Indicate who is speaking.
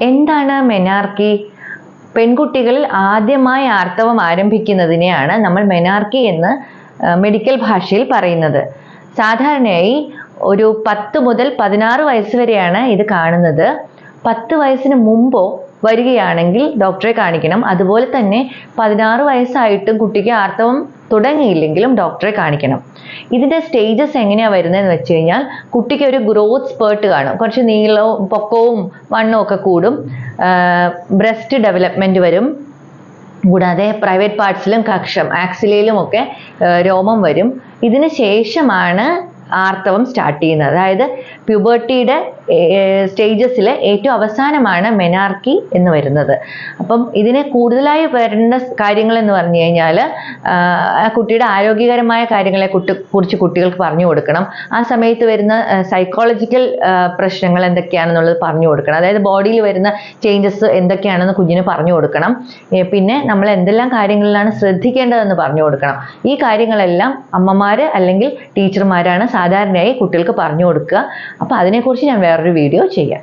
Speaker 1: എന്താണ് മെനാർക്കി പെൺകുട്ടികളിൽ ആദ്യമായി ആർത്തവം ആരംഭിക്കുന്നതിനെയാണ് നമ്മൾ മെനാർക്കി എന്ന് മെഡിക്കൽ ഭാഷയിൽ പറയുന്നത്. സാധാരണയായി ഒരു പത്ത് മുതൽ പതിനാറ് വയസ്സ് വരെയാണ് ഇത് കാണുന്നത്. പത്ത് വയസ്സിന് മുമ്പോ വരികയാണെങ്കിൽ ഡോക്ടറെ കാണിക്കണം. അതുപോലെ തന്നെ പതിനാറ് വയസ്സായിട്ടും കുട്ടിക്ക് ആർത്തവം തുടങ്ങിയില്ലെങ്കിലും ഡോക്ടറെ കാണിക്കണം. ഇതിന്റെ സ്റ്റേജസ് എങ്ങനെയാ വരുന്നതെന്ന് വെച്ച് കഴിഞ്ഞാൽ കുട്ടിക്ക് ഒരു ഗ്രോത്ത് സ്പേർട്ട് കാണും. കുറച്ച് നീളവും പൊക്കവും വണ്ണവും ഒക്കെ കൂടും. ബ്രസ്റ്റ് ഡെവലപ്മെന്റ് വരും. കൂടാതെ പ്രൈവറ്റ് പാർട്സിലും കക്ഷം ആക്സിലയിലും ഒക്കെ രോമം വരും. ഇതിന് ശേഷമാണ് ആർത്തവം സ്റ്റാർട്ട് ചെയ്യുന്നത്. അതായത് പ്യൂബർട്ടിയുടെ സ്റ്റേജസിൽ ഏറ്റവും അവസാനമാണ് മെനാർക്കി എന്ന് വരുന്നത്. അപ്പം ഇതിനെ കൂടുതലായി വരേണ്ട കാര്യങ്ങൾ എന്ന് പറഞ്ഞു കഴിഞ്ഞാൽ കുട്ടിയുടെ ആരോഗ്യകരമായ കാര്യങ്ങളെ കുട്ടി കുറിച്ച് കുട്ടികൾക്ക് പറഞ്ഞു കൊടുക്കണം. ആ സമയത്ത് വരുന്ന സൈക്കോളജിക്കൽ പ്രശ്നങ്ങൾ എന്തൊക്കെയാണെന്നുള്ളത് പറഞ്ഞു കൊടുക്കണം. അതായത് ബോഡിയിൽ വരുന്ന ചേഞ്ചസ് എന്തൊക്കെയാണെന്ന് കുഞ്ഞിന് പറഞ്ഞു കൊടുക്കണം. പിന്നെ നമ്മൾ എന്തെല്ലാം കാര്യങ്ങളിലാണ് ശ്രദ്ധിക്കേണ്ടതെന്ന് പറഞ്ഞു കൊടുക്കണം. ഈ കാര്യങ്ങളെല്ലാം അമ്മമാർ അല്ലെങ്കിൽ ടീച്ചർമാരാണ് സാധാരണയായി കുട്ടികൾക്ക് പറഞ്ഞു കൊടുക്കുക. അപ്പോൾ അതിനെക്കുറിച്ച് ഞാൻ വേറൊരു വീഡിയോ ചെയ്യാം.